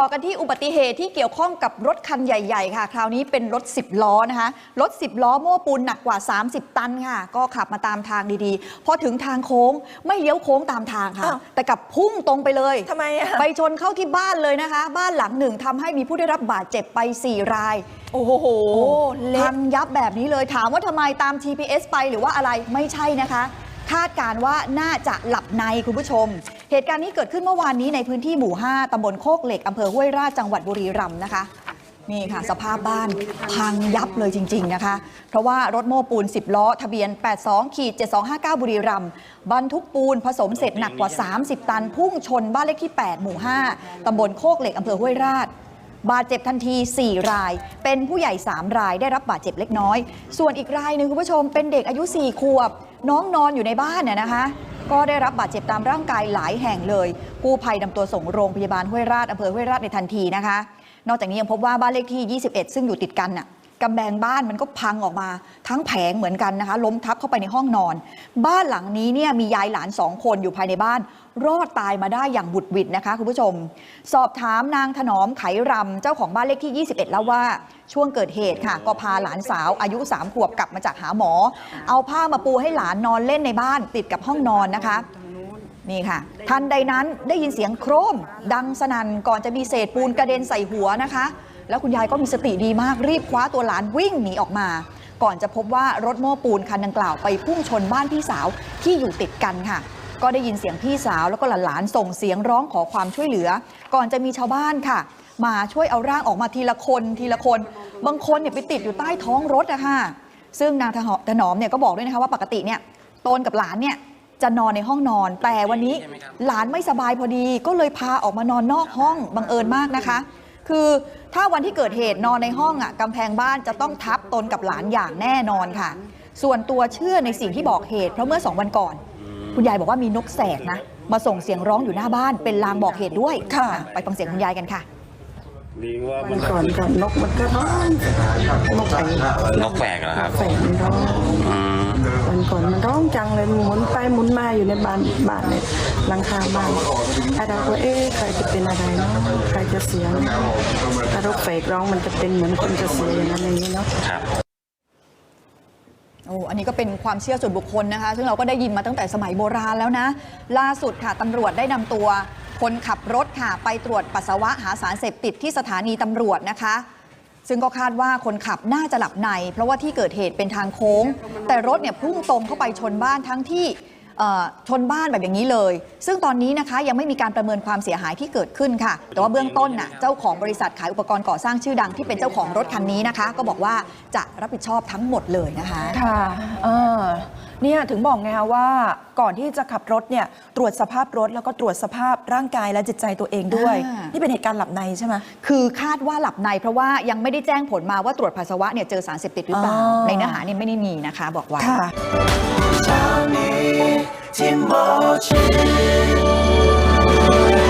ต่อกันที่อุบัติเหตุที่เกี่ยวข้องกับรถคันใหญ่ ๆ ค่ะ คราวนี้เป็นรถ 10 ล้อนะคะ รถ 10 ล้อโม้ปูนหนักกว่า 30 ตันค่ะ ก็ขับมาตามทางดีๆ พอถึงทางโค้งไม่เลี้ยวโค้งตามทางค่ะอ้าวแต่กลับพุ่งตรงไปเลยทำไมอะไปชนเข้าที่บ้านเลยนะคะ บ้านหลังหนึ่งทำให้มีผู้ได้รับบาดเจ็บไป 4 ราย โอ้โหเละพังยับแบบนี้เลยถามว่าทำไมตาม GPS ไปหรือว่าอะไรไม่ใช่นะคะ คาดการว่าน่าจะหลับในคุณผู้ชม เหตุการณ์นี้เกิดขึ้นเมื่อวานนี้ในพื้นที่หมู่ 5 ตำบลโคกเหล็กอำเภอห้วยราชจังหวัดบุรีรัมย์นะคะนี่ค่ะ สภาพบ้านพังยับเลยจริง ๆ นะคะ เพราะว่ารถโม้ปูน 10 ล้อ ทะเบียน 82ขีด7259 บุรีรัมย์บรรทุกปูนผสมเสร็จหนักกว่า 30 ตัน พุ่งชนบ้านเลขที่ 8 หมู่ 5 ตำบลโคกเหล็กอำเภอห้วยราช บาดเจ็บทันที 4 ราย เป็นผู้ใหญ่ 3 รายได้รับบาดเจ็บเล็กน้อย ส่วนอีกรายหนึ่งคุณผู้ชมเป็นเด็กอายุ 4 ขวบ น้องนอนอยู่ในบ้านเนี่ยนะคะ ก็ได้รับบาดเจ็บตามร่างกายหลายแห่งเลย กู้ภัยนำตัวส่งโรงพยาบาลห้วยราชอำเภอห้วยราชในทันทีนะคะ นอกจากนี้ยังพบว่าบ้านเลขที่ 21 ซึ่งอยู่ติดกันน่ะ กำแพงบ้านมันก็พังออกมาทั้งแผงเหมือนกันนะคะ ล้มทับเข้าไปในห้องนอน บ้านหลังนี้เนี่ยมียายหลานสองคนอยู่ภายในบ้าน รอดตายมาได้อย่างบุดหวิดนะคะคุณผู้ชม สอบถามนางถนอมไขรำเจ้าของบ้านเลขที่ 21 แล้วว่าช่วงเกิดเหตุค่ะ ก็พาหลานสาวอายุ 3 ขวบกลับมาจากหาหมอ เอาผ้ามาปูให้หลานนอนเล่นในบ้านติดกับห้องนอนนะคะนี่ค่ะ ทันใดนั้นได้ยินเสียงโครม ดังสนั่นก่อนจะมีเศษปูนกระเด็นใส่หัวนะคะ แล้วคุณยายก็มีสติดีมากรีบคว้าตัวหลานวิ่งหนีออกมา ก่อนจะพบว่ารถโม้ปูนคันดังกล่าวไปพุ่งชนบ้านพี่สาวที่อยู่ติดกันค่ะ ก็ได้ยินเสียงพี่สาวแล้วก็หลานส่งเสียงร้องขอความช่วยเหลือ ก่อนจะมีชาวบ้านค่ะ มาช่วยเอาร่างออกมาทีละคนทีละคน บางคนเนี่ยไปติดอยู่ใต้ท้องรถอะค่ะซึ่งนางถนอมเนี่ยก็บอกด้วยนะคะว่าปกติเนี่ยตนกับหลานเนี่ยจะนอนในห้องนอน แต่วันนี้หลานไม่สบายพอดี ก็เลยพาออกมานอนนอกห้องบังเอิญมากนะคะ คือถ้าวันที่เกิดเหตุนอนในห้องอะกำแพงบ้านจะต้องทับตนกับหลานอย่างแน่นอนค่ะ ส่วนตัวเชื่อในสิ่งที่บอกเหตุ เพราะเมื่อสองวันก่อน คุณยายบอกว่ามีนกแสกนะ มาส่งเสียงร้องอยู่หน้าบ้านเป็นลางบอกเหตุด้วยค่ะ ไปฟังเสียงคุณยายกันค่ะลิงว่าวัมันนก่อนกับนกมันก็ร้องนกไอ้นกแปลกเหรอครับแฝงมันร้องอืมวันก่อนมันร้องจังเลยหมุนไปหมุนมาอยู่ในบ้านบ้านเนี่ย หลังคาบ้านไอ้เราก็เอ๊ะใครจะเป็นอะไรเนาะใครจะเสียเนอะถ้านกแฝกร้องมันจะเป็นเหมือนคนจะเสียอย่างนั้นอย่างนี้เนาะ ครับ โอ้อันนี้ก็เป็นความเชื่อส่วนบุคคลนะคะ ซึ่งเราก็ได้ยินมาตั้งแต่สมัยโบราณแล้วนะ ล่าสุดค่ะตำรวจได้นำตัวคนขับรถค่ะ ไปตรวจปัสสาวะหาสารเสพติดที่สถานีตำรวจนะคะ ซึ่งก็คาดว่าคนขับน่าจะหลับใน เพราะว่าที่เกิดเหตุเป็นทางโค้ง แต่รถเนี่ยพุ่งตรงเข้าไปชนบ้านทั้งที่เอ่อ ชนบ้านแบบอย่างนี้เลย ซึ่งตอนนี้นะคะยังไม่มีการประเมินความเสียหายที่เกิดขึ้นค่ะ แต่ว่าเบื้องต้นน่ะเจ้าของบริษัทขายอุปกรณ์ก่อสร้างชื่อดังที่เป็นเจ้าของรถคันนี้นะคะ ก็บอกว่าจะรับผิดชอบทั้งหมดเลยนะคะ ค่ะเออ เนี่ยถึงบอกไงคะว่าก่อนที่จะขับรถเนี่ยตรวจสภาพรถแล้วก็ตรวจสภาพร่างกายและจิตใจตัวเองด้วยอ่านี่นี่เป็นเหตุการณ์หลับในใช่ไหมคือคาดว่าหลับในเพราะว่ายังไม่ได้แจ้งผลมาว่าตรวจปัสสาวะเนี่ยเจอสารเสพติดหรือเปล่าอ๋อในเนื้อหาเนี่ยไม่ได้มีนะคะ บอกไว้ค่ะที่หมอชิด